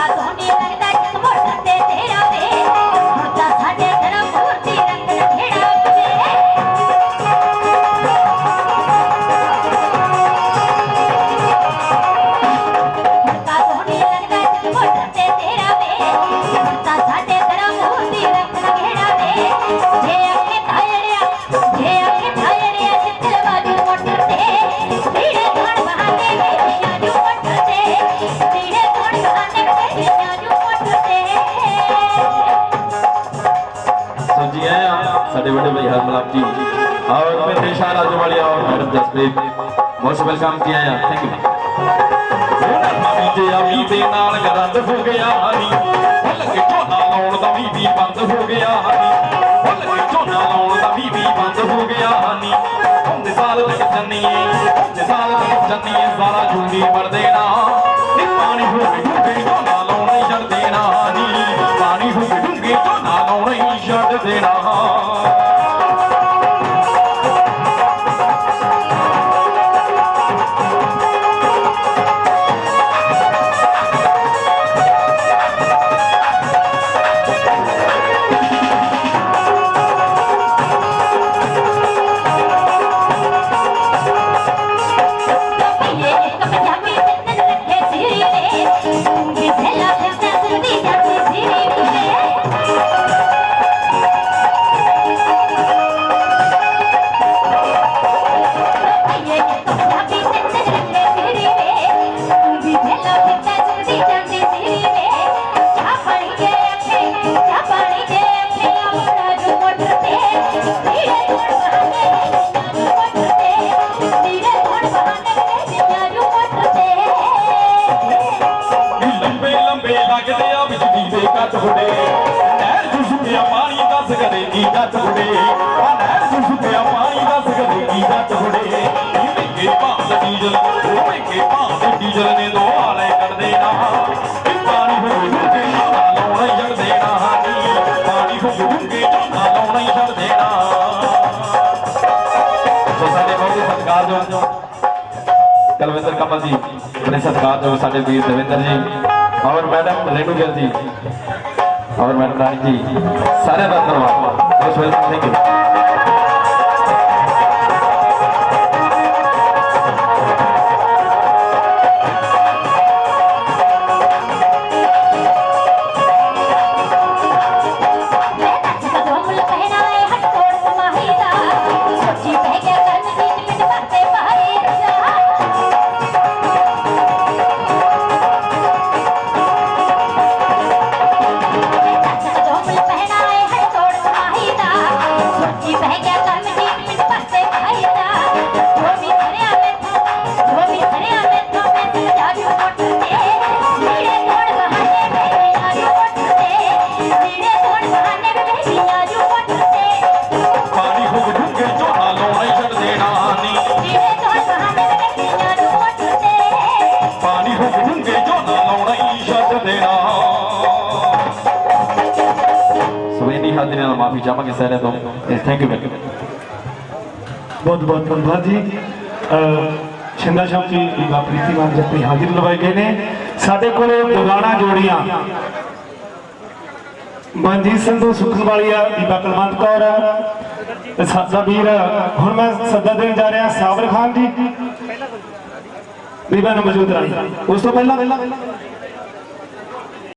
啊走你 ਸਾਡੇ ਵੱਡੇ ਭਾਈ ਹਰਮਲਾਪ ਜੀ। ਔਰ ਮੇਰੇ ਸ਼ਾਹ ਰਾਜ ਵਾਲੇ ਔਰ ਮੈਡਮ ਜਸਪ੍ਰੀਤ ਬਹੁਤ ਵੈਲਕਮ ਕੀ ਆਇਆ। ਥੈਂਕ ਯੂ ਉਹਨਾਂ ਮਾਮੀ ਤੇ ਆਮੀ ਦੇ ਨਾਲ ਗਰੰਦ ਹੋ ਗਿਆ ਹਰੀ ਲੱਗ ਝੋਨਾ ਲਾਉਣ ਦਾ ਵੀ ਵੀ ਬੰਦ ਹੋ ਗਿਆ ਹਰੀ ਲੱਗ ਝੋਨਾ ਲਾਉਣ ਦਾ ਵੀ ਵੀ ਬੰਦ ਹੋ ਗਿਆ, ਹਨੀ। ਹੁੰਦੇ ਸਾਲ ਤੱਕ ਜੰਨੀਏ ਹੁੰਦੇ ਸਾਲ ਤੱਕ ਜੰਨੀਏ ਸਾਰਾ ਜੂਨੀ ਮਰ ਦੇਣਾ। ਨੀ ਪਾਣੀ ਹੋ ਗਈ ਡੂੰਗੀ ਝੋਨਾ ਲਾਉਣਾ ਹੀ ਛੱਡ ਦੇਣਾ ਨੀ ਪਾਣੀ ਹੋ ਗਈ ਡੂੰਗੀ ਝੋਨਾ ਲਾਉਣਾ ਹੀ ਛੱਡ ਦੇਣਾ। ਬਿਜਲੀ ਹੁੰਦੇ ਨਹਿਰ ਸੁਸੁਕਿਆ ਪਾਣੀ ਦੱਸ ਕਦੇ ਕੀ ਕੱਟ ਹੁੰਦੇ ਆ। ਨਹਿਰ ਸੁਸੁਕਿਆ ਪਾਣੀ ਦੱਸ ਕਦੇ ਕੀ ਕੱਟ ਹੁੰਦੇ ਨੀ ਮਹਿੰਗੇ ਭਾਅ ਦਾ ਡੀਜ਼ਲ ਉਹ ਮਹਿੰਗੇ ਭਾਅ ਦੇ ਡੀਜ਼ਲ ਨੇ ਦੋ ਹਾਲੇ ਕੱਢਦੇ ਨਾ ਪਾਣੀ ਹੋ ਡੂੰਘੇ ਝੋਨਾ ਲਾਉਣਾ ਛੱਡ ਦੇਣਾ। ਪਾਣੀ ਹੋ ਡੂੰਘੇ ਝੋਨਾ ਲਾਉਣਾ ਛੱਡ ਦੇਣਾ। ਸਾਡੇ ਬਹੁਤ ਸਤਿਕਾਰ ਜੋ ਕਲਵਿੰਦਰ ਕਮਲ ਜੀ ਸਤਿਕਾਰ ਜੋ ਸਾਡੇ ਵੀਰ ਦਵਿੰਦਰ ਜੀ। ਔਰ ਮੈਡਮ ਰੇਣੂ ਗਿੱਲ ਜੀ ਔਰ ਮੈਡਮ ਰਾਣੀ ਜੀ ਸਾਰਿਆਂ ਦਾ ਧੰਨਵਾਦ ਬਹੁਤ ਦੇਣਾ ਸੋ ਇੰਨੀ ਨਾਲ ਮਾਫੀ ਚਾਹਾਂਗੇ ਸਾਰਿਆਂ ਤੋਂ। ਥੈਂਕ ਯੂ ਬਹੁਤ ਬਹੁਤ ਧੰਨਵਾਦ ਜੀ। ਛਿੰਦਾ ਸ਼ਾਮ ਜੀ ਪ੍ਰੀਤੀ ਮਾਨ ਜੀ ਆਪਣੀ ਹਾਜ਼ਰੀ ਲਵਾਏ ਗਏ ਨੇ। ਸਾਡੇ ਕੋਲੇ ਦੁਗਾਣਾ ਜੋੜੀਆਂ। ਮਨਜੀਤ ਸੰਧੂ ਸੁਖਨ ਵਾਲੀਆ ਬੀਬਾ ਕਲਵੰਤ ਕੌਰ ਤੇ ਸਾਡਾ ਵੀਰ। ਹੁਣ ਮੈਂ ਸੱਦਾ ਦੇਣ ਜਾ ਰਿਹਾ ਸਾਬਰ ਖਾਨ ਜੀ। ਬੀਬਾ ਨੂੰ ਮੌਜੂਦ ਰਾਣੀ ਉਸ ਤੋਂ ਪਹਿਲਾਂ